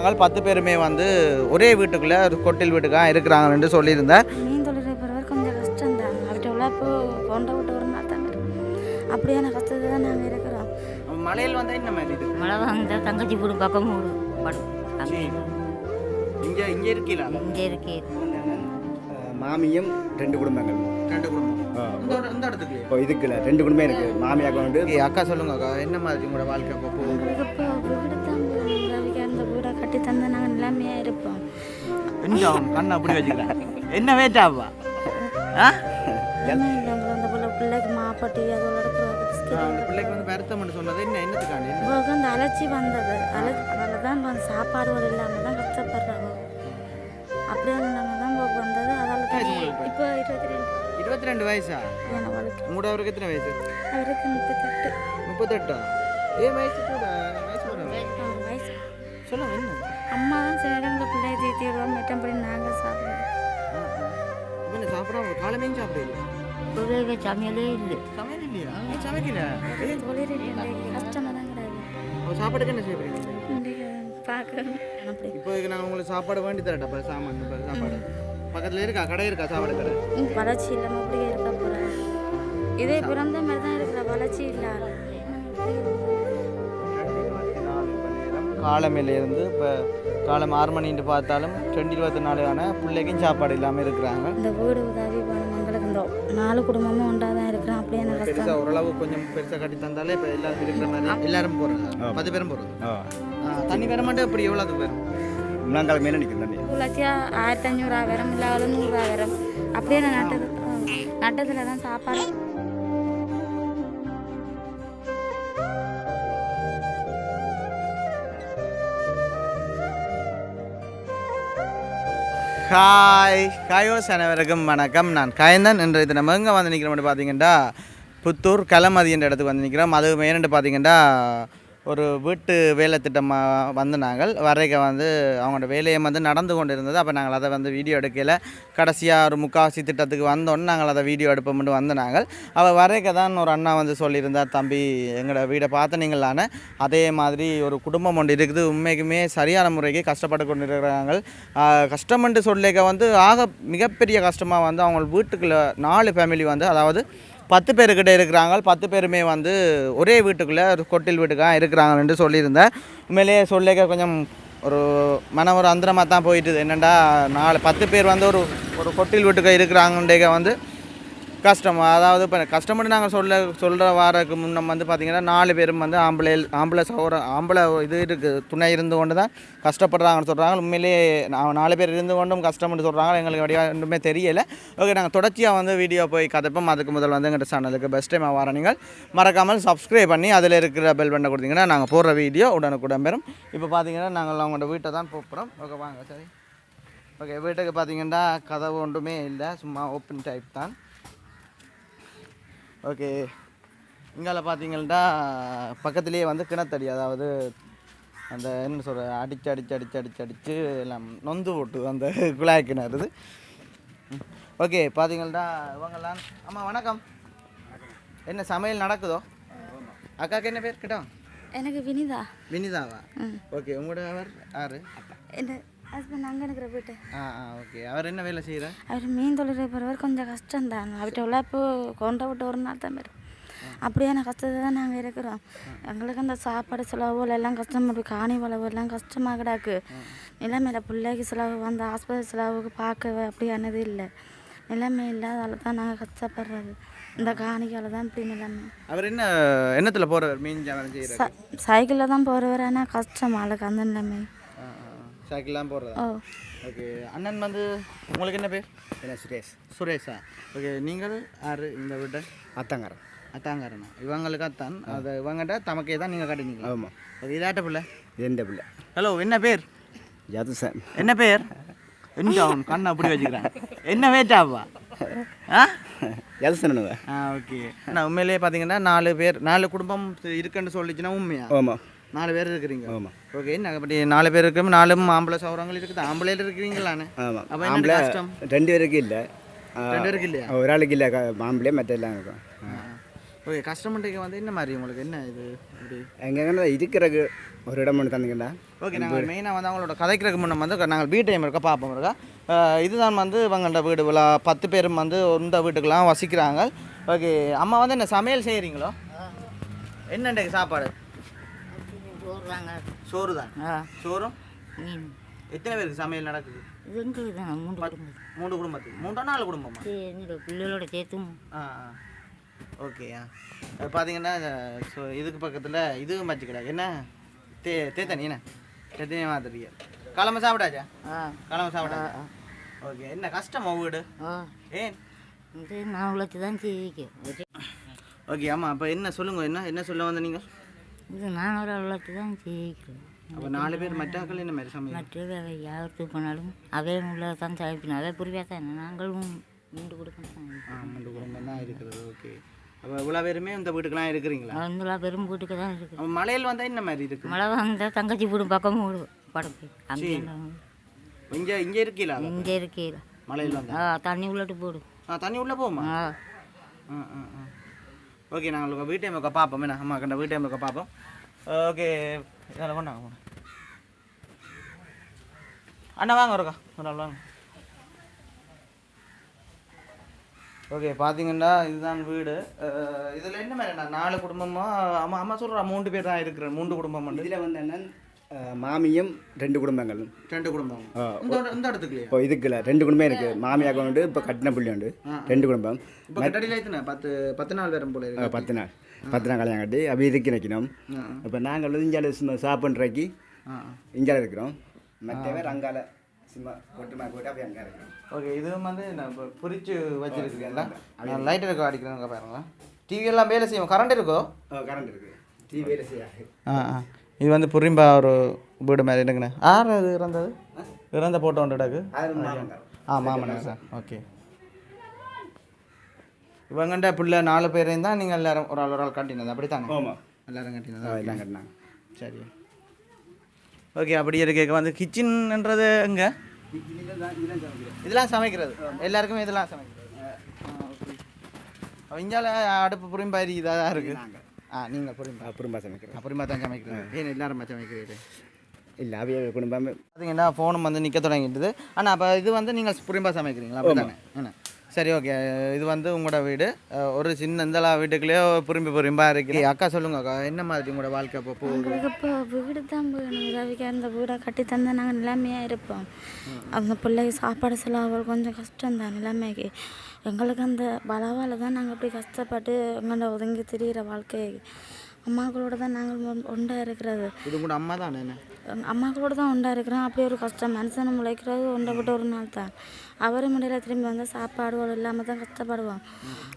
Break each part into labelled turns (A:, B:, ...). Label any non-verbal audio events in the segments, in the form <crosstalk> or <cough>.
A: நாங்கள் பத்து பேருமே வந்து ஒரே வீட்டுக்குள்ளே ஒரு கொட்டில் வீட்டுக்காக இருக்கிறாங்கன்னு சொல்லியிருந்தேன்.
B: மீன் தொழில் போகிறவர் கொஞ்சம் கஷ்டம் தான். அவர்கிட்ட உழைப்பு கொண்ட விட்டு ஒரு நாள் தான். அப்படியான கஷ்டத்தை தான் நாங்கள் இருக்கிறோம்.
A: மலையில் வந்தால் என்ன மாதிரி இது
C: மழை வந்தால் தங்கச்சி வீடு பக்கம் மூடு. படும்
A: இங்கே இங்கே இருக்கீங்களா
C: இங்கே இருக்கே.
D: மாமியும் ரெண்டு குடும்பங்கள்.
A: ரெண்டு குடும்பம். இந்த இட- இந்த இடத்துக்கு
D: இப்போ இதுக்குல ரெண்டு குடும்பம் இருக்கு. மாமியாக கொண்டு
A: ஓகே அக்கா சொல்லுங்க அக்கா என்ன மாதிரி உங்களோட வாழ்க்கை இப்போ
B: கட்டி தந்தா நாங்கள் நிலைமையாக இருப்போம்
A: கண்ணை அப்படி வச்சுக்கிறேன். என்ன வேட்டாப்பா ஆ
B: பிள்ளைக்கு மாப்பாட்டி அதோட
A: பிள்ளைக்கு வந்து வருத்தம்னு சொன்னது என்ன என்னத்துக்காண்டி? என்ன?
B: உங்களுக்கு அந்த அலர்ச்சி வந்தது. அதில் தான் வந்து சாப்பாடுகள் இல்லாமல் தான் கஷ்டப்படுறாங்க. அப்படியே நம்ம தான் போக்கு வந்தது. அதால் தான் இப்போ இருபத்தி ரெண்டு.
A: இருபத்தி ரெண்டு வயசா?
B: எனக்கு வளர்க்கு
A: உங்களோட அவருக்கு எத்தனை வயசு?
B: அவருக்கு முப்பத்தெட்டு.
A: முப்பத்தெட்டா? ஏ வயசு கூட? வயசு கூட?
B: ஆ, வயசு.
A: சொல்லுங்க என்ன?
B: அம்மா தான் இடங்களில் பிள்ளைய தீத்தி விடுவோம் மற்றபடி நாங்கள் சாப்பிடுவோம்.
A: சாப்பிடாம காலமே சாப்பிடல
C: பிள்ளைங்க சமையலே இல்லை.
A: சமையல் இல்லையா? சமைக்கல?
B: தொழில் கஷ்டமாக தான் கிடையாது
A: சாப்பாடுக்கு என்ன இப்போ உங்களுக்கு சாப்பாடு வேண்டி தரட்டா இப்போ சாமான் இப்போ சாப்பாடு. பக்கத்தில் இருக்கா? கடை இருக்கா சாப்பாடு கடை?
B: வளர்ச்சி இல்லாமல் அப்படியே இருக்க போகிறேன் இதே பிறந்த மாதிரி தான் இருக்கிற வளர்ச்சி இல்லாத.
A: காலமையிலேருந்து இப்போ காலம் ஆறு மணின்ட்டு பார்த்தாலும் ரெண்டு இருபத்தி நாலுக்கான பிள்ளைக்கும் சாப்பாடு இல்லாமல் இருக்கிறாங்க.
B: இந்த வீடு உதவி நாலு குடும்பமும் ஒன்றா தான் இருக்கிறோம் அப்படியே
A: பெருசாக ஓரளவு கொஞ்சம் பெருசாக கட்டி தந்தாலே இப்போ எல்லாரும் இருக்கிற மாதிரி எல்லாரும் போகிறாங்க பத்து பேரும் போகிறது தண்ணி வர மாட்டே இப்படி எவ்வளோக்கு வரும்
D: முன்னாங்கால மேலே நிற்கும் தண்ணி.
B: உள்ளாச்சியா ஆயிரத்தி அஞ்சூறுரூவா வரும் இல்லை நூறுரூவா வரும் அப்படியே நான் நட்டது நட்டத்தில் தான் சாப்பாடு.
A: ஹாய் காயோஸ் அனைவருக்கும் வணக்கம். நான் கயந்தன். என்ற இது நம்ம எங்கே வந்து நிற்கிறோம்னு பார்த்தீங்கன்னா புத்தூர் களமதி என்ற இடத்துக்கு வந்து நிற்கிறோம் அது மெயின்னு பார்த்தீங்கன்னா ஒரு வீட்டு வேலை திட்டமாக வந்து நாங்கள் வரைக்க வந்து அவங்களோட வேலையை வந்து நடந்து கொண்டு இருந்தது அப்போ நாங்கள் அதை வந்து வீடியோ எடுக்கல. கடைசியாக ஒரு முக்காவாசி திட்டத்துக்கு வந்தோன்னே நாங்கள் அதை வீடியோ எடுப்போம்னு வந்து நாங்கள். அவள் வரைக்க தான் ஒரு அண்ணா வந்து சொல்லியிருந்தார் தம்பி எங்களோட வீடை பார்த்தனீங்களான அதே மாதிரி ஒரு குடும்பம் ஒன்று இருக்குது. உண்மைக்குமே சரியான முறைக்கு கஷ்டப்பட்டு கொண்டு இருக்கிறாங்க கஷ்டம்ன்ட்டு சொல்லிக்க வந்து ஆக மிகப்பெரிய கஷ்டமாக வந்து அவங்க வீட்டுக்குள்ள நாலு ஃபேமிலி வந்து அதாவது பத்து பேருக்கிட்ட இருக்கிறாங்க. பத்து பேருமே வந்து ஒரே வீட்டுக்குள்ளே ஒரு கொட்டில் வீட்டுக்காக இருக்கிறாங்கன்னு சொல்லியிருந்தேன். உண்மையிலேயே சொல்லிக்க கொஞ்சம் ஒரு மன ஒரு அந்தரமாக தான் போயிட்டுது. என்னென்னா நாலு பத்து பேர் வந்து ஒரு ஒரு கொட்டில் வீட்டுக்கு இருக்கிறாங்கன்றேக்க வந்து கஷ்டம் அதாவது இப்போ கஸ்டமர் நாங்கள் சொல்ல சொல்கிற வாரக்கு முன்னம் வந்து பார்த்திங்கன்னா நாலு பேரும் வந்து ஆம்பளை ஆம்பளை சௌர ஆம்பளை இது இருக்குது துணை இருந்து கொண்டு தான் கஷ்டப்படுறாங்கன்னு சொல்கிறாங்க உண்மையிலேயே நான் நாலு பேர் இருந்து கொண்டும் கஷ்டம்னு சொல்கிறாங்க எங்களுக்கு வடிவா ஒன்றுமே தெரியலை. ஓகே நாங்கள் தொடர்ச்சியாக வந்து வீடியோ போய் கதைப்போம். அதுக்கு முதல் வந்து எங்கள் சேனலுக்கு பெஸ்ட் டைம் வர நீங்கள் மறக்காமல் சப்ஸ்கிரைப் பண்ணி அதில் இருக்கிற பெல் பண்ண கொடுத்தீங்கன்னா நாங்கள் போடுற வீடியோ உடனுக்குடன் பெறும். இப்போ பார்த்தீங்கன்னா நாங்கள் அவங்களோட வீட்டை தான் போகிறோம் ஓகே வாங்க சரி. ஓகே வீட்டுக்கு பார்த்தீங்கன்னா கதவு ஒன்றுமே இல்லை. சும்மா ஓப்பன் டைப் தான். ஓகே. இங்கால பார்த்தீங்கன்னா பக்கத்துலேயே வந்து கிணத்தடி அதாவது அந்த என்ன சொல்கிற அடிச்சு அடிச்சு அடிச்சு அடிச்சு அடிச்சு எல்லாம் நொந்து போட்டு அந்த குழாய் கிணறு ஓகே பார்த்தீங்கன்னா இவங்கெல்லாம் ஆமாம் வணக்கம். என்ன சமையல் நடக்குதோ? அக்காக்கு என்ன பேர்? கிட்டோம்
B: எனக்கு வினிதா.
A: வினிதாவா. ஓகே உங்களோட அவர் யாரு?
B: என்ன? ஹஸ்பண்ட் அங்கே இருக்கிற வீட்டு.
A: ஆ ஆ ஓகே அவர் என்ன வேலை செய்கிறார்
B: அவர் மீன் தொழில் போகிறவர் கொஞ்சம் கஷ்டம் தான் அவர்கிட்ட உழைப்பு கொண்ட விட்டு ஒரு நாள் தான் வரும். அப்படியான கஷ்டத்தை தான் நாங்கள் இருக்கிறோம். எங்களுக்கு அந்த சாப்பாடு செலவு எல்லாம் கஷ்டமாக காணி வளவு எல்லாம் கஷ்டமாக கிடக்கு. நிலைமையில் பிள்ளைக்கு செலவு வந்து ஆஸ்பத்திரி செலவுக்கு பார்க்க அப்படியானது இல்லை. நிலைமை இல்லாதால தான் நாங்கள் கஷ்டப்படுறது. இந்த காணிக்கால தான் இப்படி நிலைமை.
A: அவர் என்ன என்னத்தில் போகிறவர் மீன்
B: சைக்கிளில் தான் போகிறவர் ஆனால் கஷ்டம் ஆளுக்கு அந்த நிலைமை.
A: சைக்கிள்லாம் போடுறதா? ஓகே அண்ணன் வந்து உங்களுக்கு என்ன பேர்?
D: என்ன சுரேஷ்.
A: சுரேஷா? ஓகே நீங்கள் யார் இந்த வீட்டை?
D: அத்தாங்காரன்.
A: அத்தாங்காரனா? இவங்களுக்கு அத்தான். அது இவங்கிட்ட தமக்கே தான் நீங்கள் கட்டினீங்க
D: ஆமாம்
A: ஓகே இதாட்ட பிள்ளை?
D: எந்த பிள்ளை.
A: ஹலோ என்ன பேர்?
D: ஜதுசன்.
A: என்ன பேர்? என்ன கண்ணை அப்படி வச்சுக்கிறேன். என்ன வேட்டாப்பா ஆ?
D: ஜதுசன்
A: ஆ ஓகே நான் உண்மையிலேயே பார்த்தீங்கன்னா நாலு பேர் நாலு குடும்பம் இருக்குன்னு சொல்லிச்சுன்னா உண்மையா?
D: ஆமாம்
A: நாலு பேர் இருக்கிறீங்க.
D: ஆமாம்
A: ஓகே என்ன அப்படி நாலு பேர் இருக்கு நாலும் ஆம்பளை சௌரங்கள் இருக்குது. ஆம்பளையில் இருக்கிறீங்களானே
D: ஆமாம்
A: அப்போ என்ன
D: ஆம்பளை
A: கஷ்டம்?
D: ரெண்டு பேருக்கு இல்லை.
A: ரெண்டு பேருக்கு இல்லையா?
D: ஒரு ஆளுக்கு இல்லை. மாம்பளே மற்ற எல்லாம் இருக்கும்.
A: ஓகே கஸ்டமர்ட்டுக்கு வந்து என்ன மாதிரி உங்களுக்கு என்ன இது? இப்படி.
D: எங்கன்னா இருக்கிறக்கு ஒரு இடம் ஒன்று தந்தீங்கடா
A: ஓகே நாங்கள் மெயினாக வந்து அவங்களோட கதைக்கிறதுக்கு முன்ன வந்து நாங்கள் வீட்டு டைம் இருக்கா பார்ப்போம் இருக்கா. இதுதான் வந்து இவங்கள்ட்ட வீடு. விழா பத்து பேரும் வந்து இந்த வீட்டுக்கெல்லாம் வசிக்கிறாங்க. ஓகே அம்மா வந்து என்ன சமையல் செய்கிறீங்களோ என்னண்டே சாப்பாடு?
C: போடுறாங்க
A: சோறு தான் சோறும்?
C: மீன்.
A: எத்தனை பேருக்கு சமையல் நடக்குது?
C: எங்களுக்கு தான் மூன்று குடும்பம்.
A: மூணு குடும்பத்துக்கு மூன்றா நாலு குடும்பமா?
C: சரி, என்னோட பிள்ளைகளோட சேர்த்தும்.
A: ஆ ஓகே அது பார்த்தீங்கன்னா ஸோ இதுக்கு பக்கத்தில் இதுவும் வச்சுக்கிறாங்க என்ன? தே தேத்தனி என்ன? தேத்தனி மாதிரி கிளம்ப சாப்பிடாச்சா
C: ஆ.
A: கிளம்ப சாப்பிடா ஓகே என்ன கஷ்டமா வீடு? ஏன்?
C: நான் உழைச்சி தான் செய்விக்கும்
A: ஓகே ஆமாம் அப்போ என்ன சொல்லுங்க என்ன என்ன சொல்ல வந்த நீங்கள்
C: இது நான் ஒரு உழைச்சி தான்
A: அப்போ நாலு பேர் மற்றாக்கள் என்ன மாதிரி சமையல்?
C: மற்ற யாருக்கு போனாலும் அவே உள்ள தான் சமைக்கணும் அவே புரியா தானே நாங்களும் மீண்டு கொடுக்கணும்
A: ஆ மூன்று குடும்பம் தான் இருக்கிறது ஓகே. அப்போ இவ்வளோ பேருமே இந்த வீட்டுக்கெல்லாம் இருக்கிறீங்களா?
C: வந்துலா பெரும் வீட்டுக்கு தான் இருக்கு
A: அப்போ மலையில் வந்தால் என்ன மாதிரி இருக்கு?
C: மழை வந்தால் தங்கச்சி வீடும் பக்கம் விடும் படப்பு அங்கே
A: இங்கே இங்கே இருக்கீங்களா?
C: இங்கே இருக்கையில்
A: மலையில் வந்தா?
C: ஆ தண்ணி உள்ளட்டு போடும்
A: ஆ தண்ணி உள்ளே போகுமா?
C: ஆ
A: ஆ ஆ. ஓகே நாங்கள் உங்கள் வீட்டு டைமுக்கு பார்ப்போம். என்ன அம்மா கண்ட வீட்டு டைமுக்கு பார்ப்போம். ஓகே இதில் கொண்டாங்க அண்ணா வாங்க ஒருக்கா ஒரு நாள் வாங்க. ஓகே பார்த்தீங்கன்னா இதுதான் வீடு. Uh, இதில் என்ன மாதிரி நாலு குடும்பமாக அம்மா அம்மா சொல்கிறா மூன்று பேர் தான் இருக்கிற மூன்று குடும்பம்
D: இதில் வந்து என்ன மாமியும் ரெண்டு குடும்பங்களும்.
A: ரெண்டு குடும்பம். இந்த இட- இந்த இடத்துக்குலையா
D: இப்போ இதுக்குல ரெண்டு குடும்பம் இருக்குது மாமியாக உண்டு இப்போ கட்டின புள்ளி உண்டு. ரெண்டு குடும்பம்.
A: இப்போ கட்டடியில் எத்தனை? பத்து பத்து நாள் பேரும் போல இருக்கு
D: பத்து நாள் பத்து நாள் கல்யாணம் கட்டி அப்போ இதுக்கு நிற்கணும் இப்போ நாங்கள் வந்து இஞ்சால சும்மா சாப்பிட்றக்கு இஞ்சால இருக்கிறோம். மற்றவர் அங்கால சும்மா கொட்டுமா போட்டு அப்படியே அங்கே இருக்கிறோம்.
A: ஓகே இதுவும் வந்து நான் இப்போ பிரித்து வச்சிருக்கீங்களா நான் லைட் இருக்க அடிக்கிறேங்க பாருங்க டிவி எல்லாம் வேலை செய்யும். கரண்ட் இருக்கோ?
D: கரண்ட் இருக்குது டிவி வேலை செய்யாது.
A: ஆ ஆ. இது வந்து புரிம்பா ஒரு வீடு மாதிரி இருக்குண்ணே. யார் அது இறந்தது? இறந்த போட்டோ
D: மாமன்
A: ஆ மாமனா சார். ஓகே. இவங்கண்ட பிள்ளை நாலு பேரையும் தான் நீங்கள் எல்லாரும் ஒரு ஆள் ஒரு ஆள் கட்டினது. அப்படி தானே
D: ஆமாம்
A: எல்லாரும் கட்டினது?
D: எல்லாம் கட்டினாங்க.
A: சரி. ஓகே அப்படி இருக்க. வந்து கிச்சன்ன்றது எங்கே? இதெல்லாம் சமைக்கிறது. எல்லாருக்குமே இதெல்லாம் சமைக்கிறது. இங்கால அடுப்பு புரிம்பாரி இதாக தான் இருக்குது ஆ நீங்கள் புரிம்பா
D: குடும்ப சமைக்கிறோம்
A: அப்புறமா தான் சமைக்கிறது ஏன் எல்லாரும் சமைக்கிறீங்க
D: இல்லை அவைய குடும்பம்.
A: பார்த்தீங்கன்னா ஃபோனும் வந்து நிற்க தொடங்கிட்டுது. ஆனால் அப்போ இது வந்து நீங்கள் புரிம்பா சமைக்கிறீங்களா? அப்படி தானே என்ன? சரி ஓகே இது வந்து உங்களோட வீடு. ஒரு சின்ன இந்தளா வீட்டுக்குள்ளேயோ புரிம்பு புரிம்பா இருக்கு. அக்கா சொல்லுங்க அக்கா. என்ன மாதிரி உங்களோட வாழ்க்கை இப்போ போகுது
B: இப்போ வீடு தான் வேணும் உதவிக்கு அந்த வீடை கட்டி தந்தால் நாங்கள் நிலைமையாக இருப்போம். அந்த பிள்ளைக்கு சாப்பாடு செலவு கொஞ்சம் கஷ்டம் தான் நிலைமைக்கு. எங்களுக்கு அந்த பலவால் தான் நாங்கள் இப்படி கஷ்டப்பட்டு எங்களை ஒதுங்கி திரியிற வாழ்க்கை. அம்மாக்களோட தான் நாங்கள் ஒன்றா இருக்கிறது.
A: இது கூட அம்மா தானே
B: அம்மாக்களோட தான் ஒன்றா இருக்கிறோம். அப்படி ஒரு கஷ்டம். மனுஷனை முளைக்கிறது ஒன்றப்பட்ட ஒரு நாள் தான். அவரும் முடியல திரும்பி வந்தால் சாப்பாடு இல்லாமல் தான் கஷ்டப்படுவோம்.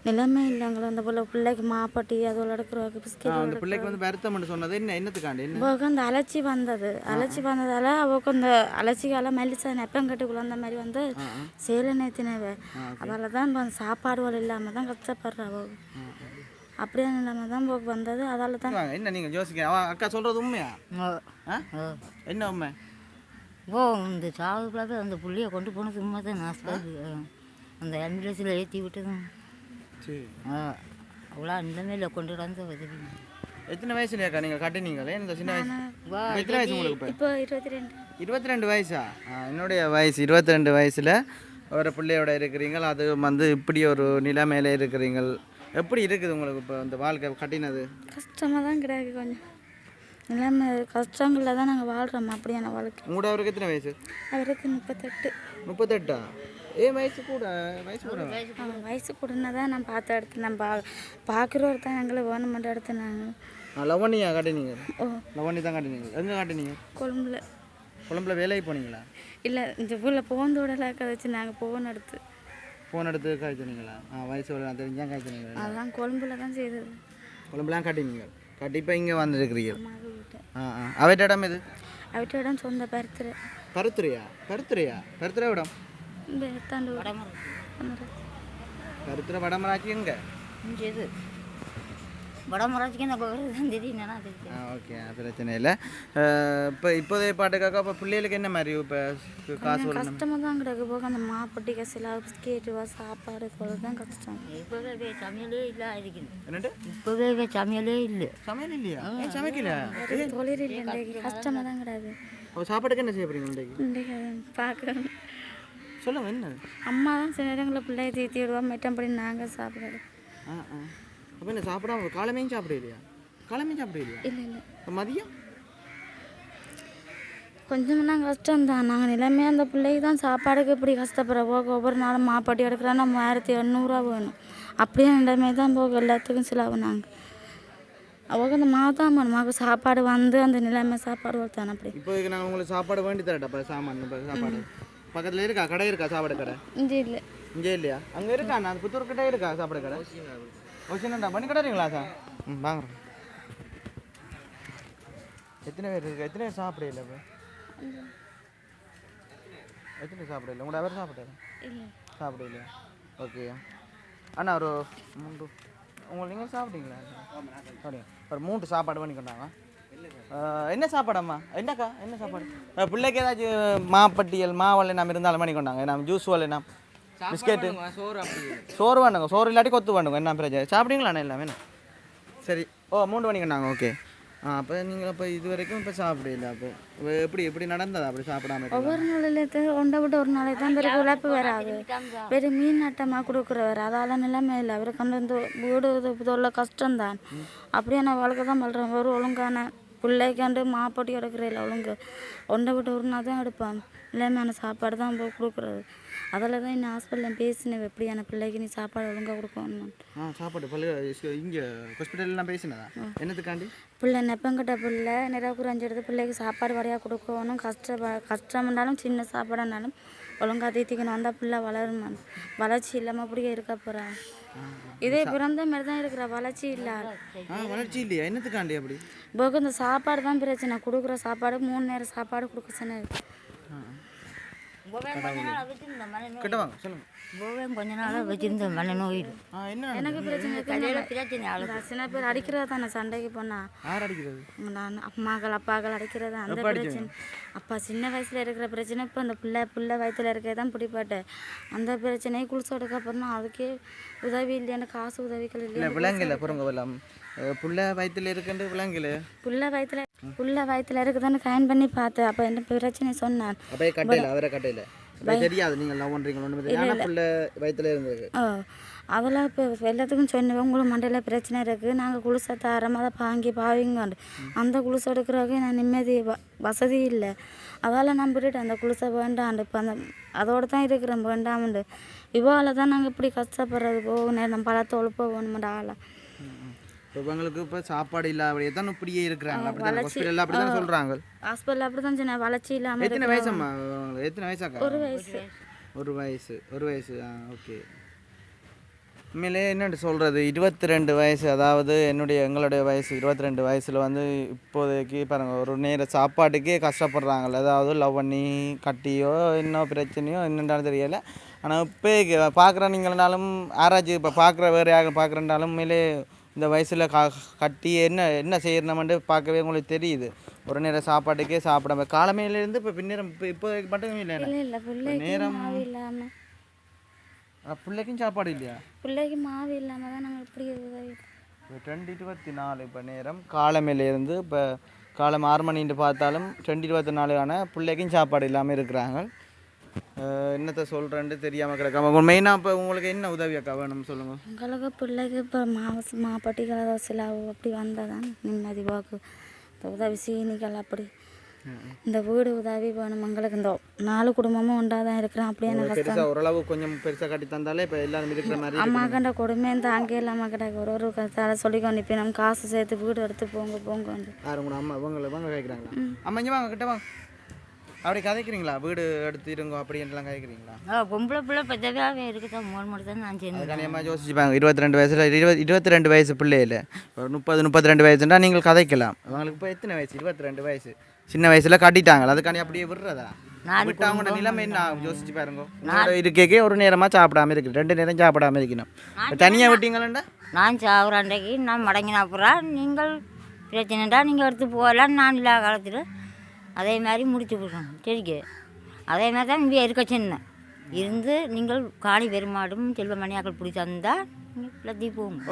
B: நிலைமை இல்லை எங்களை அந்த பிள்ளை பிள்ளைக்கு மாப்பட்டி அதோட எடுக்கிறவங்க பிஸ்கெட்
A: அந்த பிள்ளைக்கு வந்து வருத்தம்னு சொன்னது என்ன என்னத்துக்காண்டி என்ன?
B: அவளுக்கு அந்த அலர்ச்சி வந்தது. அலர்ச்சி வந்ததால அவளுக்கு அந்த அலர்ச்சிக்கால மெலிசா நெப்பங்கட்டுக்குள்ள அந்த மாதிரி வந்து சேலை நேத்தினவ. அதால தான் சாப்பாடுகள் இல்லாமல் தான் கஷ்டப்படுறா அவ அப்படியே இல்லாமல் தான் அவளுக்கு வந்தது. அதால தான்
A: வாங்க, என்ன நீங்கள் யோசிக்க அவ அக்கா சொல்கிறது உண்மையா? என்ன உண்மை?
C: ஓ இந்த சாவு அந்த புள்ளைய கொண்டு போன சும்மா தான். நாஸ்பாக்கு அந்த ஆம்புலன்ஸில் ஏற்றி ஆ. அவ்வளோ நிலைமையில் கொண்டு வந்து உதவி.
A: எத்தனை வயசுல அக்கா நீங்கள் கட்டினீங்களே? இந்த சின்ன வயசு. எத்தனை வயசு உங்களுக்கு இப்போ?
B: இருபத்தி ரெண்டு
A: இருபத்தி ரெண்டு வயசா என்னுடைய வயசு இருபத்தி ரெண்டு வயசில் ஒரு பிள்ளையோட இருக்கிறீங்க அது வந்து இப்படி ஒரு நிலைமையில இருக்கிறீங்க எப்படி இருக்குது உங்களுக்கு இப்போ இந்த வாழ்க்கை கட்டினது?
B: கஷ்டமாக தான் கிடையாது கொஞ்சம். நிலைமை கஷ்டங்களில் தான் நாங்கள் வாழ்கிறோம் அப்படியான வாழ்க்கை.
A: உங்களோட அவருக்கு எத்தனை வயசு?
B: அவருக்கு முப்பத்தெட்டு.
A: முப்பத்தெட்டா? ஏ வயசு கூட வயசு கூட?
B: அவன் வயசு கூடனா தான் நான் பார்த்த இடத்துல நான் பா பார்க்குறவர் தான் எங்களை வேணுமென்ற இடத்த நாங்கள்
A: லவணியா கட்டினீங்க?
B: ஓ.
A: லவணி தான் கட்டினீங்க. எங்கே கட்டினீங்க?
B: கொழும்புல.
A: கொழம்புல வேலைக்கு போனீங்களா?
B: இல்லை இந்த ஊரில் போந்தோடலாம் கதைச்சு நாங்கள் போகணும் எடுத்து
A: ஃபோன் எடுத்து காய்ச்சினீங்களா ஆ வயசு ஒரு தெரிஞ்சா காய்ச்சினீங்களா
B: அதெல்லாம் கொழும்புல தான் செய்தது.
A: கொழம்புலாம் கட்டினீங்க? கட்டி இப்போ இங்கே வந்துருக்கிறீங்க ஆ ஆ. அவட்ட இடம் இது
B: அவட்ட இடம் சொந்த பருத்துரு.
A: பருத்துறையா பருத்துறையா பருத்துறை இடம் பருத்துறை வடமராட்சி. எங்கே?
C: இங்கே இது வடமுறைச்சிக்கு இந்த தெரியும்
A: ஆ ஓகே பிரச்சனை இல்லை. இப்போ இப்போதைய பாட்டுக்காக இப்போ பிள்ளைகளுக்கு என்ன மாதிரி இப்போ காசு
B: கஷ்டமாக தான் கிடக்கு. போக அந்த மாப்பட்டி கசிலா ரூபா சாப்பாடு சொல்ல தான் கஷ்டம்.
C: இப்போவே சமையலே இல்லை இருக்குது
A: என்னட்டு
C: இப்போவே சமையலே இல்லை.
A: சமையல் இல்லையா? சமைக்கல?
B: தொழில் இல்லை கஷ்டமாக தான் கிடக்கு.
A: அப்போ சாப்பாட்டுக்கு என்ன செய்ய போறீங்க இன்றைக்கு?
B: இன்றைக்கு பார்க்க
A: சொல்லுங்க என்ன?
B: அம்மா தான் சில நேரங்களில் பிள்ளைய தீத்தி விடுவோம் மெட்டம்படி நாங்கள் சாப்பிடுறது.
A: ஆ ஆ. அப்போ என்ன சாப்பிடாம காலமையும் சாப்பிட இல்லையா காலமையும் சாப்பிட இல்லையா
B: இல்லை இல்லை.
A: இப்போ மதியம்?
B: கொஞ்சம் தான் கஷ்டம் தான் நாங்கள் நிலைமையாக அந்த பிள்ளைக்கு தான் சாப்பாடுக்கு இப்படி கஷ்டப்படுற போக ஒவ்வொரு நாளும் மாப்பாட்டி எடுக்கிறோன்னா மூவாயிரத்தி எண்ணூறுரூவா வேணும். அப்படியே நிலைமை தான் போக எல்லாத்துக்கும் செலவு நாங்கள் அவங்க அந்த மாவு தான் வேணும். மாவுக்கு சாப்பாடு வந்து அந்த நிலைமை சாப்பாடு ஒருத்தானே அப்படி.
A: இப்போதைக்கு நாங்கள் உங்களுக்கு சாப்பாடு வேண்டி தரட்டா இப்போ சாமான் இப்போ சாப்பாடு. பக்கத்தில் இருக்கா? கடை இருக்கா சாப்பாடு கடை?
B: இங்கே இல்லை.
A: இங்கே இல்லையா? அங்கே இருக்கா நான் புத்தூர் கிட்டே இருக்கா சாப்பாடு கடை? ஓசினண்டா பண்ணி கடைங்களா சார் ம் வாங்குறோம் எத்தனை பேர் இருக்கு? எத்தனை பேர் சாப்பிட இல்லை இப்போ? எத்தனை பேர் சாப்பிட இல்லை? உங்களோட அவர் சாப்பிட
B: இல்லை.
A: சாப்பிட இல்லையா? ஓகே. அண்ணா ஒரு மூன்று. உங்களை நீங்கள் சாப்பிட்டீங்களா? அப்படியா. ஒரு மூன்று சாப்பாடு பண்ணி கொண்டாங்க. அஹ், என்ன சாப்பாடம்மா என்னக்கா? என்ன சாப்பாடு? பிள்ளைக்கு ஏதாச்சும் மாப்பட்டியல் மாவல் நம்ம இருந்தாலும் பண்ணி கொண்டாங்க. நம்ம ஜூஸ் வலை நம்ம பிஸ்கெட்டு. சோறு வேணுங்க சோறு இல்லாட்டி கொத்து வேணுங்க என்ன பிரச்சனை? சாப்பிட்டீங்களா எல்லாமே? சரி. ஓ மூணு மணிக்கு நாங்கள் ஓகே ஆ அப்போ நீங்கள் அப்போ இது வரைக்கும் இப்போ சாப்பிடல அப்போ எப்படி எப்படி நடந்ததா அப்படி சாப்பிடாம?
B: ஒவ்வொரு நாளில் ஒன்றை விட்டு ஒரு நாளைக்கு தான் பிறகு உழைப்பு வராது. வெறும் மீன் நட்டமாக கொடுக்குறவர் அதால் நிலைமை இல்லை. அவருக்கு அந்த இந்த வீடு தொல்லை கஷ்டம்தான். அப்படியே நான் வளர்க்க தான் பண்ணுறேன் ஒரு ஒழுங்கான பிள்ளைக்காண்டு மாப்பட்டி எடுக்கிற இல்லை ஒழுங்கு. ஒன்றை விட்டு ஒரு நாள் தான் எடுப்பான். நிலைமையான சாப்பாடு தான் போய் கொடுக்குறது அதில் தான் இன்னும் ஹாஸ்பிட்டலில் பேசினேன் எப்படியான பிள்ளைக்கு நீ சாப்பாடு ஒழுங்காக கொடுக்கணும்
A: ஆ சாப்பாடு பல்லு இங்கே ஹாஸ்பிட்டல்லாம் பேசினதா? என்னத்துக்காண்டி?
B: பிள்ளை நெப்பங்கிட்ட பிள்ளை நிறக்குறஞ்சு எடுத்து பிள்ளைக்கு சாப்பாடு வரையாக கொடுக்கணும். கஷ்ட கஷ்டம்னாலும் சின்ன சாப்பாடுனாலும் ஒழுங்கா தீத்திக்கணும். வந்தால் பிள்ளை வளருமா வளர்ச்சி இல்லாமல் அப்படியே இருக்க போகிறான் இதே பிறந்த மாதிரி தான் இருக்கிற. வளர்ச்சி இல்லை.
A: வளர்ச்சி இல்லையா? என்னத்துக்காண்டி அப்படி?
B: போக இந்த சாப்பாடு தான் பிரச்சனை. கொடுக்குற சாப்பாடு மூணு நேரம் சாப்பாடு கொடுக்க சொன்னது
A: கிட்ட வாங்க சொல்லுங்க.
C: போவே கொஞ்ச நாளாக வச்சிருந்த மன நோய்.
A: ஆ என்ன
B: எனக்கு பிரச்சனை பேர் அடிக்கிறதா தானே சண்டைக்கு போனா.
A: யார் அடிக்கிறது?
B: நான் அம்மாக்கள் அப்பாக்கள் அடிக்கிறது அந்த பிரச்சனை. அப்பா சின்ன வயசுல இருக்கிற பிரச்சனை இப்போ அந்த பிள்ளை பிள்ளை வயித்துல இருக்கிறது தான் பிடிப்பாட்டு அந்த பிரச்சனையை குளிச்சோடுக்கு அப்புறம் அதுக்கே உதவி இல்லையான காசு உதவிகள்
A: இல்லை
B: இல்லையா
A: விலங்கில் புறங்க வரலாம் புள்ள வயிற்றுல இருக்குன்ட்டு விலங்கில்?
B: புள்ள வயித்துல புள்ள வயித்துல இருக்குதான்னு கயன் பண்ணி பார்த்தேன் அப்போ என்ன பிரச்சனை சொன்னான்
A: அப்படியே கட்டையில் அவரை கட்டையில். தெரியாது நீங்கள் லவ் பண்ணுறீங்க ஒன்று தெரியாது. ஆனால் புள்ள வயிற்றுல இருந்தது
B: ஓ அதெல்லாம் இப்போ எல்லாத்துக்கும் சொன்னேன் உங்களுக்கு மண்டையில் பிரச்சனை இருக்குது நாங்கள் குளிசை தரோம் அதை பாங்கி பாவிங்க அந்த குளிசை எடுக்கிறதுக்கு நான் நிம்மதி வசதி இல்லை. நான் விட்டுட்டேன் அந்த குளிசை வேண்டாண்டு இப்போ அந்த அதோடு தான் இருக்கிறேன் வேண்டாமண்டு. இவால தான் நாங்கள் இப்படி கஷ்டப்படுறது போக நேரம் பழத்தை ஒழுப்ப வேணுமெண்ட் ஆளை.
A: இவங்களுக்கு இப்போ சாப்பாடு இல்லை அப்படி எத்தனை இப்படியே இருக்கிறாங்க? அப்படி தான் ஹாஸ்பிட்டலில் அப்படி தான் சொல்கிறாங்க
B: ஹாஸ்பிட்டல் அப்படி தான் சொன்னேன். வளர்ச்சி இல்லாமல்
A: எத்தனை வயசம்மா உங்களுக்கு? எத்தனை வயசாக்கா
B: ஒரு வயசு.
A: ஒரு வயசு ஒரு வயசு ஆ ஓகே உண்மையிலே என்னென்னு சொல்கிறது இருபத்தி ரெண்டு வயசு அதாவது என்னுடைய எங்களுடைய வயசு இருபத்தி ரெண்டு வயசில் வந்து இப்போதைக்கு பாருங்க ஒரு நேர சாப்பாட்டுக்கே கஷ்டப்படுறாங்கல்ல. அதாவது லவ் பண்ணி கட்டியோ இன்னும் பிரச்சனையோ என்னென்றாலும் தெரியலை. ஆனால் இப்போ பார்க்குற நீங்களாலும் யாராச்சும் இப்போ பார்க்குற வேறு யாரும் பார்க்குறனாலும் உண்மையிலே இந்த வயசில் க கட்டி என்ன என்ன செய்யணுமெண்டு பார்க்கவே உங்களுக்கு தெரியுது. ஒரு நேரம் சாப்பாட்டுக்கே சாப்பிடாம காலமையிலேருந்து இப்போ பின்னேரம் இப்போ இப்போதைக்கு மட்டும் இல்லை நேரம்
B: மாவு இல்லாமல்
A: ஆனா பிள்ளைக்கும் சாப்பாடு இல்லையா?
B: பிள்ளைக்கு மாவு இல்லாமல் தான் நாங்கள் இப்படி
A: இப்போ ரெண்டு இருபத்தி நாலு இப்போ நேரம். காலமையிலேருந்து இப்போ காலம் ஆறு மணின்ட்டு பார்த்தாலும் ரெண்டு இருபத்தி நாலு ஆனால் பிள்ளைக்கும் சாப்பாடு இல்லாமல் இருக்கிறாங்க. என்னத்த சொல்கிறேன்ட்டு தெரியாமல் கிடக்காம மெயினாக இப்போ உங்களுக்கு என்ன உதவி அக்கா வேணும் சொல்லுங்கள்
B: உங்களுக்கு பிள்ளைக்கு இப்போ மாவு மாப்பட்டிகள் சிலாவு அப்படி வந்தால் தான் நிம்மதி போக்கு. இந்த உதவி சீனிகள் அப்படி. இந்த வீடு உதவி வேணும் எங்களுக்கு. இந்த நாலு குடும்பமும் ஒன்றா தான் இருக்கிறோம் அப்படியே
A: பெருசாக ஓரளவு கொஞ்சம் பெருசாக கட்டி தந்தாலே இப்போ எல்லாரும் இருக்கிற மாதிரி
B: அம்மா கண்ட கொடுமையும் தாங்க இல்லாமல் கிடக்கு. ஒரு ஒரு கதை சொல்லிக்கோ இப்போ நம்ம காசு சேர்த்து வீடு எடுத்து போங்க போங்க
A: யார் உங்களோட அம்மா இவங்களை இவங்க கேட்குறாங்களா அம்மா இங்கே வாங்க கிட்ட வாங்க. அப்படி கதைக்கிறீங்களா? வீடு எடுத்து இருங்க அப்படின்ட்டுலாம் கதைக்கிறீங்களா?
C: ஆ பொம்பளை பிள்ளை பெற்றதாகவே இருக்குதா மூணு மட்டும் தான் நான் சேர்ந்து
A: கனியமாக யோசிச்சுப்பாங்க. இருபத்தி ரெண்டு வயசுல இருபது இருபத்தி ரெண்டு வயசு பிள்ளையில. ஒரு முப்பது முப்பத்தி ரெண்டு வயசுன்றா நீங்கள் கதைக்கலாம். அவங்களுக்கு இப்போ எத்தனை வயசு? இருபத்தி ரெண்டு வயசு. சின்ன வயசுல கட்டிட்டாங்க அதுக்காண்டி அப்படியே விடுறதா?
C: நாலு
A: விட்டு அவங்களோட நிலைமை என்ன? யோசிச்சு பாருங்க. இருக்கே ஒரு நேரமா சாப்பிடாம இருக்கு ரெண்டு நேரம் சாப்பிடாம இருக்கணும். தனியாக விட்டீங்களா
C: நான் சாகுற அன்றைக்கு. நான் மடங்கின அப்புறம். நீங்கள் பிரச்சனைடா நீங்கள் எடுத்து போகலாம். நான் இல்லாத காலத்தில் அதே மாதிரி முடிச்சு விடுறோம் சரிக்கு? அதே மாதிரி தான் இங்கே இருக்க சொன்னேன். இருந்து நீங்கள் காணி பெருமாடும் செல்வமணியாக்கள் பிடிச்சி தந்தால்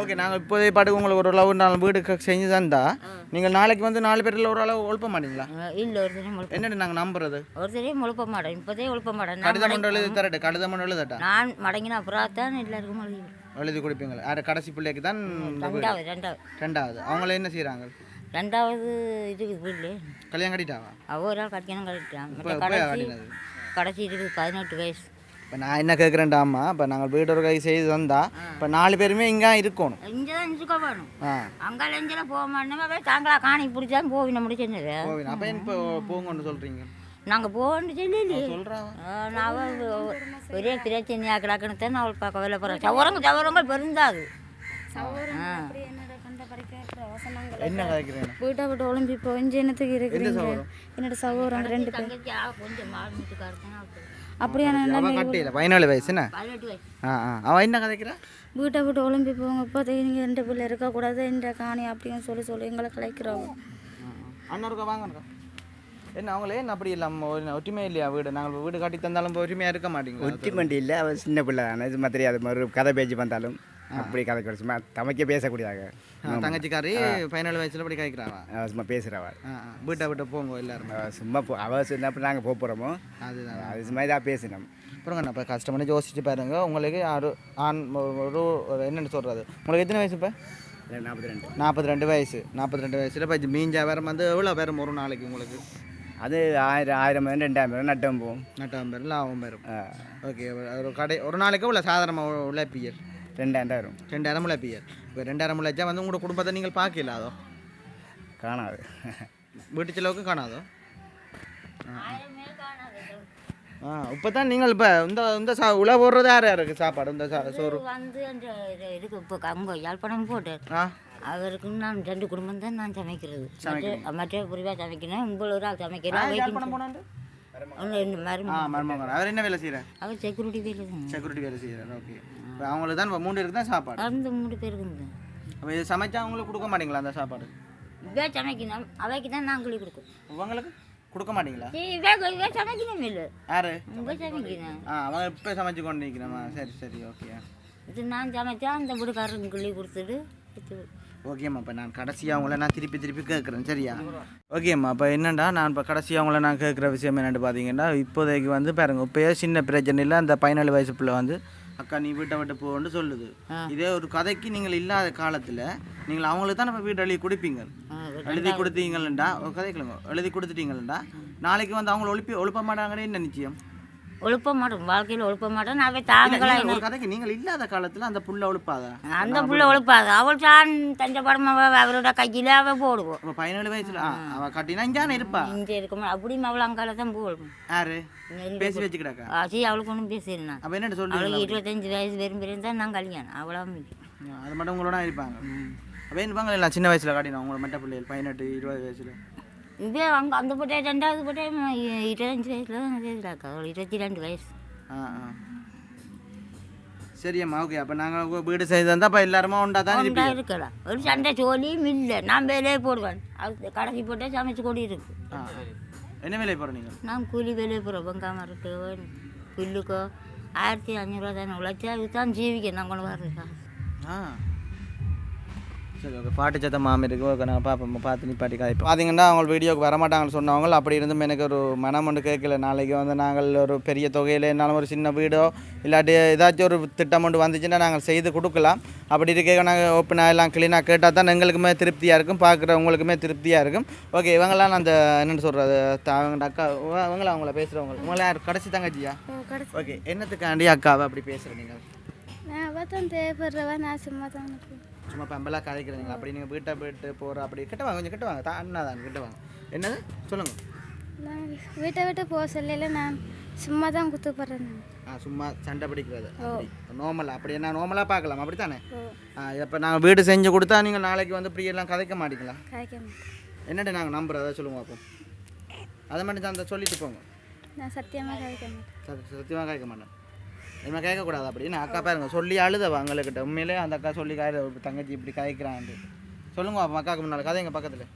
A: ஓகே நாங்கள் இப்போதே பாட்டுக்கு உங்களுக்கு ஒரு அளவு நாலு வீடு செஞ்சு தந்தா நீங்கள் நாளைக்கு வந்து நாலு பேரில் ஒரு அளவு ஒழுப்ப மாட்டீங்களா?
C: இல்லை ஒரு தரையும்
A: என்னடி நாங்கள் நம்புறது?
C: ஒரு தரையும் முழுப்ப மாட்டேன் இப்போதே நான்
A: கடிதம் கொண்டு
C: மடங்கி-
A: எழுதி தரட்டு கடிதம் கொண்டு எழுதட்டா?
C: நான் மடங்கின அப்புறம் தான் எல்லாருக்கும் எழுதி.
A: எழுதி கொடுப்பீங்களா? யார் கடைசி பிள்ளைக்கு தான்.
C: ரெண்டாவது ரெண்டாவது.
A: ரெண்டாவது. அவங்கள என்ன செய்கிறாங்க
C: ரெண்டாவது இதுக்கு வீடு
A: கல்யாணம் கட்டிட்டாவா?
C: அவ ஒரு ஆள் கட்டிக்கணும் கட்டிட்டான் கடைசி இருக்குது பதினெட்டு வயசு.
A: இப்போ நான் என்ன கேட்குறேன்டாம்மா இப்போ நாங்கள் வீடு ஒரு கை செய்து தந்தா இப்போ நாலு பேருமே இங்கே இருக்கணும்.
C: இங்கே தான் இருக்க வேணும்
A: ஆ.
C: அங்கால எங்கேயும் போக மாட்டோம் தாங்களா காணி பிடிச்சா போவின முடிச்சது
A: அப்போ இப்போ போங்கன்னு சொல்கிறீங்க
C: நாங்கள் போகணும்னு
A: சொல்கிறாங்க
C: நான் ஒரே பிரச்சனையாக கிடக்கணும் தான் அவள் பார்க்க வேலை போகிறேன் சவரங்க சவரங்கள் பெருந்தாது
B: சகோதரன் அப்படி என்னோட கண்ட படிக்கிற வசனங்கள்
A: என்ன கதைக்கிறேன்
B: வீட்டை விட்டு ஒளிம்பி போய் என்னத்துக்கு இருக்கிறீங்க? என்னோட சகோதரன் ரெண்டு பேர்.
C: கொஞ்சம்
B: அப்படியான
A: கட்டியில பதினேழு வயசு என்ன? ஆ ஆ. அவன் என்ன கதைக்கிறா?
B: வீட்டை விட்டு ஒளிம்பி போங்க இப்போதைக்கு நீங்கள் ரெண்டு பிள்ளை இருக்கக்கூடாது என்ற காணி அப்படின்னு சொல்லி சொல்லி எங்களை கலைக்கிறோம்
A: அண்ணருக்கா வாங்கணுக்கா? என்ன அவங்களே என்ன அப்படி இல்லாமல் ஒற்றுமை இல்லையா வீடு? நாங்கள் வீடு கட்டி தந்தாலும் இப்ப ஒற்றுமையாக இருக்க மாட்டீங்களா?
D: ஒட்டிமண்டி இல்லை அவள் சின்ன பிள்ளை தானே இது மாதிரி அது மாதிரி ஒரு கதை பேச்சு வந்தாலும். அப்படி கதை கூட சும்மா தமக்கே பேசக்கூடியதாக.
A: தங்கச்சிக்காரி பதினேழு வயசுல இப்படி கதைக்கிறாவா
D: சும்மா
A: ஆ. வீட்டை விட்டு போங்க எல்லாரும்.
D: சும்மா போ அவள் சொன்னப்போ நாங்கள் போக போகிறோமோ
A: அதுதான்
D: அது சும்மா இதாக பேசினோம்.
A: அப்புறம் இப்போ கஷ்டம் பண்ணி யோசிச்சு பாருங்க உங்களுக்கு யாரு ஆண் ஒரு என்னென்னு சொல்கிறது உங்களுக்கு எத்தனை வயசு இப்போ?
D: நாற்பத்தி ரெண்டு
A: நாற்பத்தி ரெண்டு வயசு நாற்பத்தி ரெண்டு வயசில் இப்போ மீஞ்சா வேறு வந்து எவ்வளோ பேரும் ஒரு நாளைக்கு உங்களுக்கு?
D: அது ஆயிரம் ஆயிரம் பேர் ரெண்டாயிரம் பேர் நட்டம் போகும்
A: நட்டாம் பேர் லாபம் பேரும். ஓகே ஒரு கடை ஒரு நாளைக்கு உள்ள சாதாரணமாக உழைப்பியல்
D: ரெண்டாயிரம். வரும்
A: ரெண்டாயிரம் உழைப்பியல் இப்போ ரெண்டாயிரம் உழைச்சா வந்து உங்களோட குடும்பத்தை நீங்கள் பார்க்கல அதோ?
D: காணாது.
A: வீட்டு செலவுக்கு காணாதோ? ஆ. இப்போ தான் நீங்கள் இப்போ இந்த இந்த சா உழவு போடுறது யார் யாருக்கு சாப்பாடு இந்த சா சோறு?
C: வந்து அந்த இதுக்கு இப்போ அங்கே யாழ்ப்பாணம் போட்டார்
A: ஆ.
C: அவருக்கு நான் ரெண்டு குடும்பம் தான் நான் சமைக்கிறது. மற்ற மற்ற புரிவாக சமைக்கிறேன் உங்களை ஒரு ஆள் சமைக்கிறேன்
A: அவர் என்ன வேலை செய்கிறார்
C: அவர் செக்யூரிட்டி வேலை
A: செக்யூரிட்டி வேலை செய்கிறார் ஓகே. இப்போ அவங்களுக்கு தான் இப்போ மூணு பேருக்கு தான் சாப்பாடு.
C: அந்த மூணு பேருக்கு தான்
A: அப்போ இது சமைச்சா அவங்களுக்கு கொடுக்க மாட்டீங்களா அந்த சாப்பாடு?
C: இவே சமைக்கணும். அவைக்கு தான் நான் கூலி கொடுக்கும்.
A: உங்களுக்கு கொடுக்க மாட்டீங்களா?
C: இவே சமைக்கணும் இல்லை.
A: யாரு?
C: இங்கே சமைக்கணும்.
A: ஆ அவங்க இப்போ சமைச்சு கொண்டு நிற்கிறோமா சரி சரி ஓகே
C: இது நான் சமைச்சா அந்த வீடுக்காரருக்கு கூலி கொடுத்துட்டு கொடுத்து
A: ஓகேம்மா இப்போ நான் கடைசியாக அவங்கள நான் திருப்பி திருப்பி கேட்குறேன் சரியா? ஓகேம்மா இப்போ என்னடா நான் இப்போ கடைசியாக அவங்கள நான் கேட்குற விஷயம் என்னென்னு பார்த்தீங்கன்னா இப்போதைக்கு வந்து பாருங்க இப்போயே சின்ன பிரச்சனை இல்லை. அந்த பதினாலு வயசு பிள்ளை வந்து அக்கா நீ வீட்டை விட்டு போன்னு சொல்லுது. இதே ஒரு கதைக்கு நீங்கள் இல்லாத காலத்தில் நீங்கள் அவங்களுக்கு தான் நம்ம வீட்டு எழுதி கொடுப்பீங்க? எழுதி கொடுத்தீங்களா ஒரு கதை எழுதி கொடுத்துட்டீங்களா நாளைக்கு வந்து அவங்கள ஒழிப்பி ஒழுப்ப மாட்டாங்கன்னு நிச்சயம்?
C: ஒழுப்ப மாட்டோம் வாழ்க்கையில் ஒழுப்ப மாட்டோம் அவை தாங்களா
A: ஒரு கதைக்கு நீங்கள் இல்லாத காலத்தில் அந்த புள்ள ஒழுப்பாதா?
C: அந்த புள்ள ஒழுப்பாது. அவள் தான் தஞ்ச படமாக அவரோட கையில் அவள் போடுவோம்
A: பதினேழு வயசுல அவ கட்டினா இஞ்சானே இருப்பா.
C: இங்கே இருக்கும்? அப்படியும் அவள் அங்கால தான் போடுவோம்
A: யாரு பேசி வச்சுக்கிடாக்கா?
C: சரி அவளுக்கு ஒன்றும் பேசிருந்தான்
A: அப்போ என்ன சொல்றீங்க
C: அவளுக்கு இருபத்தஞ்சி வயசு வெறும் பெரும் தான் நான் கல்யாணம். அவ்வளோ
A: அது மட்டும் உங்களோட இருப்பாங்க. அப்போ இல்லை சின்ன வயசுல காட்டினோம்? உங்களோட மட்ட பிள்ளைகள் பதினெட்டு இருபது வயசுல.
C: இதே அங்கே அந்த போட்டே ரெண்டாவது போட்டே இருபத்தஞ்சி வயசில் தான் பேசுகிறாக்கா அவள் இருபத்தி ரெண்டு வயசு
A: ஆ ஆ சரியம்மா ஓகே அப்போ நாங்கள் வீடு செய்து தந்தால் அப்போ எல்லாருமா உண்டா தான்
C: இருக்கலாம் ஒரு சண்டை சோழியும் இல்லை நான் வேலையே போடுவேன் அது கடைசி போட்டே சமைச்சு கொண்டு இருக்கு
A: என்ன வேலை போகிற நீங்கள்
C: நான் கூலி வேலையை போகிறேன் வெங்காமரத்து புல்லுக்கோ ஆயிரத்தி அஞ்சூறுவா தானே உழைச்சா இதுதான் ஜீவிக்க நான் கொண்டு வர்றேன்
A: ஆ சரி ஓகே. பாட்டு சத்தம் மாமி இருக்கு. ஓகே நாங்கள் பார்ப்போம் பார்த்து நிப்பாட்டி காய்ப்போம் பார்த்தீங்கன்னா அவங்க வீடியோக்கு வரமாட்டாங்கன்னு சொன்னவங்க அப்படி இருந்தும் எனக்கு ஒரு மனம் ஒன்று கேட்கல. நாளைக்கு வந்து நாங்கள் ஒரு பெரிய தொகையில் என்னாலும் ஒரு சின்ன வீடோ இல்லாட்டி ஏதாச்சும் ஒரு திட்டம் ஒன்று வந்துச்சுன்னா நாங்கள் செய்து கொடுக்கலாம். அப்படி இருக்க நாங்கள் ஓப்பனாக எல்லாம் க்ளீனாக கேட்டால் தான் எங்களுக்குமே திருப்தியாக இருக்கும். பார்க்குறவங்களுக்குமே திருப்தியாக இருக்கும். ஓகே இவங்கெல்லாம் அந்த என்னென்னு சொல்கிறது அவங்க அக்கா இவங்களா அவங்கள பேசுகிறவங்க இவங்களா யார்? கடைசி தங்கச்சியா? ஓகே என்னத்துக்காண்டி அக்காவை அப்படி பேசுகிற நீங்கள்
B: நான் தேவைப்படுறவ நான் சும்மா தான்.
A: சும்மா பம்பலாக கதைக்கிறீங்க அப்படி நீங்கள் வீட்டை போயிட்டு போகிற அப்படி கிட்ட வாங்க கொஞ்சம் கிட்ட வாங்க தான் அண்ணா தான் கிட்ட வாங்க என்னது? சொல்லுங்கள்
B: நான் வீட்டை விட்டு போக சொல்லல நான் சும்மா தான் குத்துப்படுறேன் நான்.
A: ஆ சும்மா சண்டை பிடிக்கிறது. நார்மலாக அப்படி. என்ன நார்மலாக பார்க்கலாம் அப்படி தானே ஆ இப்போ நாங்கள் வீடு செஞ்சு கொடுத்தா நீங்கள் நாளைக்கு வந்து இப்படி எல்லாம் கதைக்க மாட்டீங்களா என்னட்டு நாங்கள் நம்புறோம் அதை சொல்லுங்க அப்போ. அதை மட்டும் தான் அந்த சொல்லிட்டு போங்க.
B: நான் சத்தியமாக காய்க்க மாட்டேன்.
A: சத்தியமாக கதைக்க மாட்டேன். இனிமேல் கேட்கக்கூடாது அப்படின்னு அக்கா பாருங்க சொல்லி அழுதவ அவங்கக்கிட்ட உண்மையிலே அந்த அக்கா சொல்லி காய தங்கச்சி இப்படி காய்க்கிறான்ட்டு. சொல்லுங்க பாப்போம் அக்காவுக்கு முன்னால். கதைங்க பக்கத்தில்?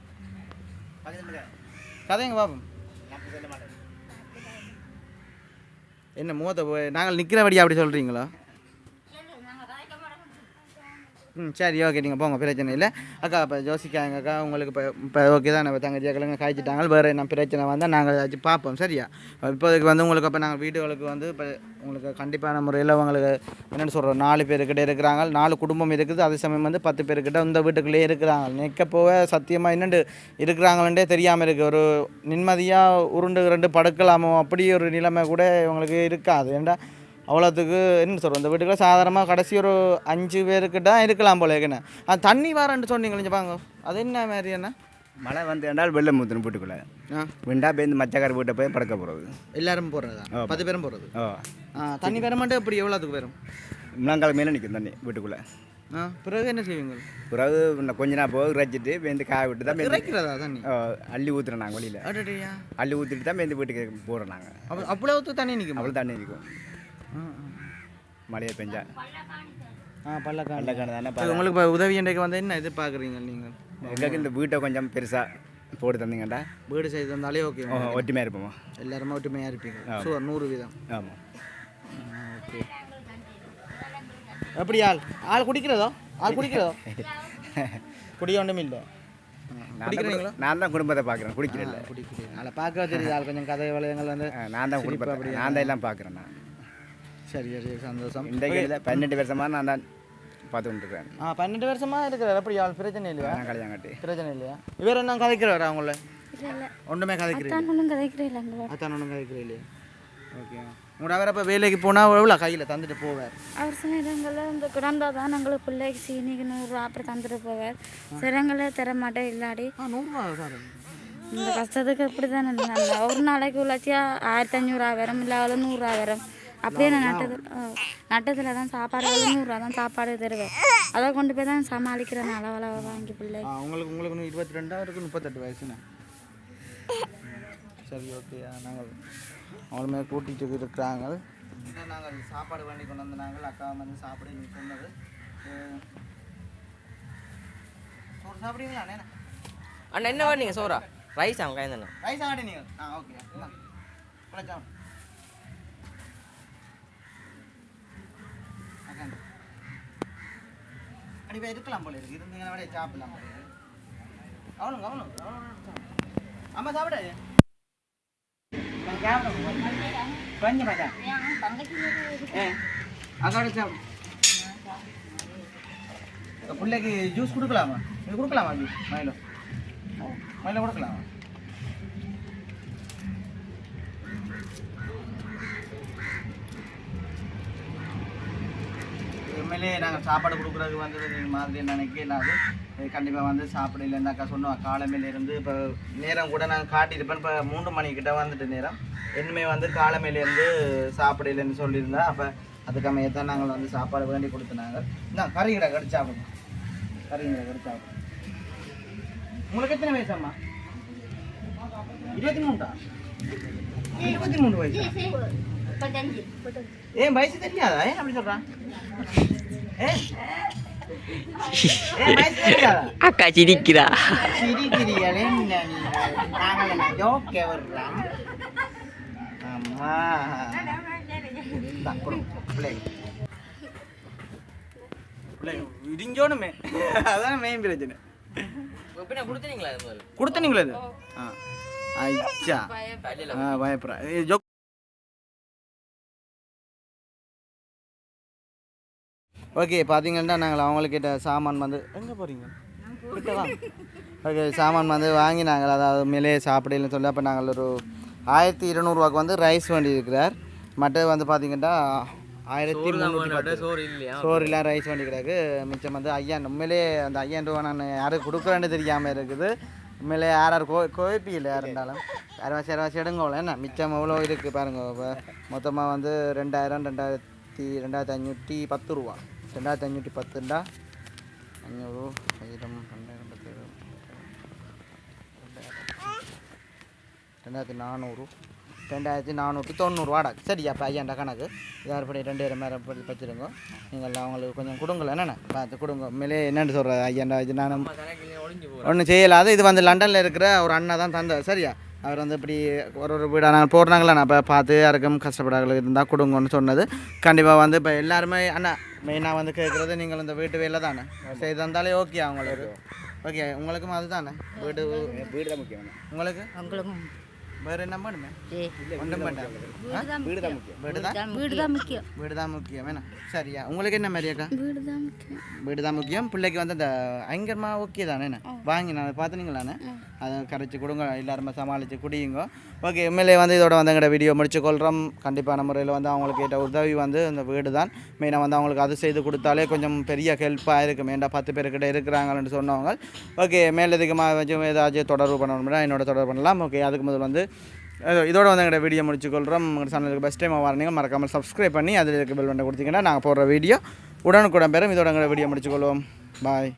A: கதைங்க பாப்போம்? என்ன மூத்த போய் நாங்கள் நிற்கிறபடியா அப்படி சொல்கிறீங்களா ம் சரி ஓகே நீங்கள் போங்க பிரச்சனை இல்லை. அக்கா இப்போ ஜோசிக்காங்க அக்கா. உங்களுக்கு இப்போ இப்போ ஓகே தான் நம்ம தங்கச்சி அக்கலங்க காய்ச்சிட்டாங்க. வேறு என்ன பிரச்சனை வந்தால் நாங்கள் ஏதாச்சும் பார்ப்போம் சரியா? இப்போதைக்கு வந்து உங்களுக்கு அப்போ நாங்கள் வீடுகளுக்கு வந்து இப்போ உங்களுக்கு கண்டிப்பான முறையில் உங்களுக்கு என்னென்னு சொல்கிறோம் நாலு பேருக்கிட்ட இருக்கிறாங்க. நாலு குடும்பம் இருக்குது. அதே சமயம் வந்து பத்து பேருக்கிட்ட இந்த வீட்டுக்குள்ளேயே இருக்கிறாங்க. நிற்க போக சத்தியமாக என்னென்று இருக்கிறாங்களே தெரியாமல் இருக்குது ஒரு நிம்மதியாக உருண்டு ரெண்டு படுக்கலாமோ அப்படி ஒரு நிலைமை கூட இவங்களுக்கு இருக்காது. ஏன்டா அவ்வளோத்துக்கு என்ன சொல்கிறோம் இந்த வீட்டுக்குள்ள சாதாரணமாக கடைசி ஒரு அஞ்சு பேருக்கிட்ட இருக்கலாம் போல இருக்குண்ணே அது தண்ணி வரேன்ட்டு சொன்னீங்களே பாங்க அது என்ன மாதிரி என்ன?
D: மழை வந்து என்றால் வெள்ளம் ஊற்றணும் வீட்டுக்குள்ளே விண்டா பேருந்து மச்சக்கார வீட்டை போய் படுக்க போகிறது
A: எல்லாரும் போடுறதா பத்து பேரும் போடுறது
D: ஓ
A: ஆ தண்ணி வர மட்டும் எப்படி எவ்வளோத்துக்கு வரும்?
D: முழங்கால் மேலே நிற்கும் தண்ணி வீட்டுக்குள்ளே.
A: ஆ பிறகு என்ன செய்வீங்க?
D: பிறகு இன்னும் கொஞ்ச நேரம் போக இறைச்சிட்டு பேருந்து காய விட்டு தான்
A: இறைக்கிறதா தண்ணி?
D: அள்ளி ஊற்றுறோம் நாங்கள்
A: அடடியா.
D: அள்ளி ஊற்றிட்டு தான் பேருந்து வீட்டுக்கு போகிறோம் நாங்கள்
A: அப்போ அவ்வளோத்து தண்ணி நிற்கும்
D: அவ்வளோ தண்ணி இருக்கும் மழையை பெஞ்சா.
A: ஆ பல்லக்காடு
D: வெள்ளக்கான தானே
A: இப்போ உங்களுக்கு இப்போ உதவி இன்றைக்கு வந்து என்ன எதிர்பார்க்குறீங்க நீங்கள்?
D: எங்களுக்கு இந்த வீட்டை கொஞ்சம் பெருசாக போட்டு தந்தீங்கடா.
A: வீடு செய்து தந்தாலே ஓகே
D: ஒற்றுமையாக இருப்போமா?
A: எல்லாருமே ஒற்றுமையாக இருப்பீங்க. ஸோ நூறு வீதம்.
D: ஆமாம்
A: ஓகே எப்படி ஆள்? ஆள் குடிக்கிறதோ? ஆள் குடிக்கிறதோ? <laughs> குடிக்க ஒன்றும் இல்லை.
D: நான் தான் குடும்பத்தை பார்க்குறேன் குடிக்கிறேன்
A: குடிக்கிறீங்க. ஆளை பார்க்க தெரியுது ஆள் கொஞ்சம் கதை வளையங்கள் வந்து
D: நான் தான் குடும்பத்தை நான் தான் எல்லாம் பார்க்குறேன் நான்.
A: சரி சரி சந்தோஷம்.
D: இன்றைக்கு இல்லை பன்னெண்டு வருஷமாக நான் தான் பார்த்து கொண்டிருக்கிறேன்
A: ஆ பன்னெண்டு வருஷமா இருக்கிறார் அப்படி ஆள் பிரச்சனை இல்லையா?
D: நான் கல்யாணம்
A: பிரச்சனை இல்லையா? இவர் என்ன கதைக்கிறவர் அவங்கள ஒன்றுமே கதைக்கிறீங்க.
B: அத்தான் ஒன்றும் கதைக்கிறே இல்லை எங்களை
A: அத்தான் ஒன்றும் கதைக்கிறீங்க இல்லையா? ஓகே. உங்களோட அவர் அப்போ வேலைக்கு போனால் எவ்வளோ கையில் தந்துட்டு போவார்?
B: அவர் சில இடங்களில் இந்த கிடந்தா தான் எங்களுக்கு பிள்ளைக்கு சீனிக்கு நூறுரூவா அப்படி தந்துட்டு போவார். சிலங்களில் தர மாட்டேன் இல்லாடி
A: நூறுரூவா
B: இந்த கஷ்டத்துக்கு அப்படி தான் நான் ஒரு நாளைக்கு உள்ளாச்சியா ஆயிரத்தி அஞ்சூறுரூவா வரும் இல்லை அவ்வளோ நூறுரூவா வரும் அப்படியே நான் நட்டத்தில் நட்டத்தில் தான் சாப்பாடு நூறுரூவா தான் சாப்பாடு தருவேன். அதை கொண்டு போய் தான் சமாளிக்கிறேன் அளவளவு வாங்கி பிள்ளை.
A: உங்களுக்கு உங்களுக்கு இருபத்தி ரெண்டா இருக்கு முப்பத்தெட்டு வயசுண்ணா சரி ஓகே நாங்கள் அவளுமே கூட்டிகிட்டு இருக்கிறாங்க. நாங்கள் சாப்பாடு வேண்டி கொண்டு வந்து நாங்கள் அக்கா வந்து சாப்பிட சொன்னது. சோறு சாப்பிடுவீங்களா அண்ணே?
E: அண்ணா என்ன பண்ணீங்க சோறா? ரைஸ் அவங்க
A: ரைஸ் ஆகட்டி நீங்கள் ஆ ஓகே பிரச்சனை அடி போய் இருக்கலாம் போல இருக்கு. இருந்தீங்கன்னா விட சாப்பிடலாம் போல இருக்கு. அவனுங்க அவனுங்க அம்மா சாப்பிட. கொஞ்சம் மச்சான். ஏ சாப்பிடு பிள்ளைக்கு ஜூஸ் கொடுக்கலாமா? இது கொடுக்கலாமா ஜூஸ் மயிலோ. மயிலோ கொடுக்கலாமா? உண்மையிலே நாங்கள் சாப்பாடு கொடுக்குறதுக்கு வந்து இது மாதிரி நினைக்கலாது கண்டிப்பாக வந்து சாப்பிடல இந்த அக்கா சொன்னோம் காலமையிலேருந்து இப்போ நேரம் கூட நான் காட்டியிருப்பேன் இப்போ மூன்று மணிக்கிட்ட வந்துட்டு நேரம் இனிமே வந்து காலமையிலேருந்து சாப்பிடலன்னு சொல்லியிருந்தா அப்போ அதுக்கமையே தான் நாங்கள் வந்து சாப்பாடு வேண்டி கொடுத்துனாங்க இந்த கறிகடை கடிச்சு சாப்பிடுங்க கறிகடை கடிச்சு சாப்பிடுங்க உங்களுக்கு எத்தனை வயசு அம்மா இருபத்தி மூணுடா இருபத்தி மூணு வயசு ஏன் வயசு தெரியாதா ஏன் அப்படி சொல்கிறான்
E: அக்கா சிரிக்கிறா
A: சிரிக்கிறீங்களே நீங்கள் ஜோக்கே வர்றோம் அம்மா இடிஞ்சோணுமே அதான் மெயின் பிரச்சனை கொடுத்தனீங்களா இது ஆ ஐச்சா ஆ பயப்படுறா ஜோக் ஓகே பார்த்தீங்கன்னா நாங்கள் அவங்கக்கிட்ட சாமான் வந்து எங்கே போகிறீங்க ஓகே சாமான் வந்து வாங்கி நாங்கள் அதாவது மேலே சாப்பிடலன்னு சொல்லி அப்போ நாங்கள் ஒரு ஆயிரத்தி இருநூறுவாக்கு வந்து ரைஸ் வேண்டி இருக்கிறார் மற்றது வந்து பார்த்தீங்கன்னா ஆயிரத்தி முந்நூற்றி
E: சோறு
A: சோறுலாம் ரைஸ் வேண்டி கிடக்கு மிச்சம் வந்து ஐயா உண்மையிலே அந்த ஐயாயிரம் ரூபா நான் யாருக்கு கொடுக்குறேன்னு தெரியாமல் இருக்குது. உண்மையிலே யார் யார் கோ கோயப்பியில் யார் இருந்தாலும்? அரைவாசி அரைவாசி எடுங்கோல என்ன? மிச்சம் எவ்வளோ இருக்குது பாருங்க இப்போ. மொத்தமாக வந்து ரெண்டாயிரம் ரெண்டாயிரத்தி ரெண்டாயிரத்தி அஞ்சூற்றி பத்து ரூபா. ரெண்டாயிரத்தி அஞ்சூற்றி பத்துண்டா? அஞ்சூறு ஆயிரம் ரெண்டாயிரம் பத்து ரெண்டாயிரம் ரெண்டாயிரத்தி நானூறு ரெண்டாயிரத்தி நானூற்றி தொண்ணூறு வாடகை சரியா இப்போ ஐயாண்டா கணக்கு. யாருப்படி ரெண்டாயிரம் மேலே வச்சுருங்க நீங்கள் அவங்களுக்கு கொஞ்சம் கொடுங்களேன் என்னென்ன பார்த்து கொடுங்க. உண்மையிலே என்னென்னு சொல்கிறது ஐயாண்டா இது நானும்
E: ஒளிஞ்சு
A: ஒன்றும் செய்யலாது இது வந்து லண்டனில் இருக்கிற ஒரு அண்ணா தான் தந்தார் சரியா? அவர் வந்து இப்படி ஒரு ஒரு வீடாக நாங்கள் போடுறாங்களா நான் இப்போ பார்த்து யாருக்கும் கஷ்டப்படாத இருந்தால் கொடுங்கன்னு சொன்னது. கண்டிப்பாக வந்து இப்போ எல்லாருமே அண்ணா மெயினாக வந்து கேட்குறது நீங்கள் இந்த வீட்டு வேலை தானே? செய்து தந்தாலே ஓகே அவங்களுக்கு ஓகே உங்களுக்கும் அதுதானே? வீடு
D: வீடு தான் முக்கியம்.
A: உங்களுக்கு?
C: உங்களுக்கும்.
A: வேறு என்ன பண்ணுமே ஒன்றும் பண்ணாது
D: வீடு தான் முக்கியம்.
A: வீடு தான்
B: வீடு தான்? முக்கியம்.
A: வீடு தான் முக்கியம் என்ன? சரியா. உங்களுக்கு என்ன மாதிரி அக்கா?
B: வீடு தான் முக்கியம்.
A: வீடு தான் முக்கியம். பிள்ளைக்கு வந்து அந்த ஐங்கரமா ஓகே தானே என்ன? வாங்கி நான் பார்த்துனீங்களாண்ணே அதை கரைச்சி கொடுங்க எல்லாருமே சமாளித்து குடியுங்க. ஓகே எம்எல்ஏ வந்து இதோட வந்து எங்களோட வீடியோ முடிச்சு கொள்கிறோம் கண்டிப்பான முறையில் வந்து அவங்களுக்கு கேட்ட உதவி வந்து இந்த வீடு தான். மெயினாக வந்து அவங்களுக்கு அது செய்து கொடுத்தாலே கொஞ்சம் பெரிய ஹெல்ப்பாக இருக்கும் ஏன்டா பத்து பேர்கிட்ட இருக்கிறாங்கன்னு சொன்னவங்க. ஓகே மேலதிகமாக வச்சு ஏதாச்சும் தொடர்பு பண்ணணும்னா என்னோட தொடர்பு பண்ணலாம். ஓகே அதுக்கு முதல் வந்து இதோட வந்து எங்களோட வீடியோ முடிச்சுக்கொள்கிறோம் உங்கள் சேனலுக்கு பெஸ்ட் டைம் வரீங்க மறக்காமல் சப்ஸ்கிரைப் பண்ணி அதில் இருக்க பெல் பண்ண கொடுத்தீங்கன்னா நாங்கள் போடுற வீடியோ உடனுக்குடன் பெறும். இதோட எங்களோட வீடியோ முடிச்சுக்கொள்வோம். பாய்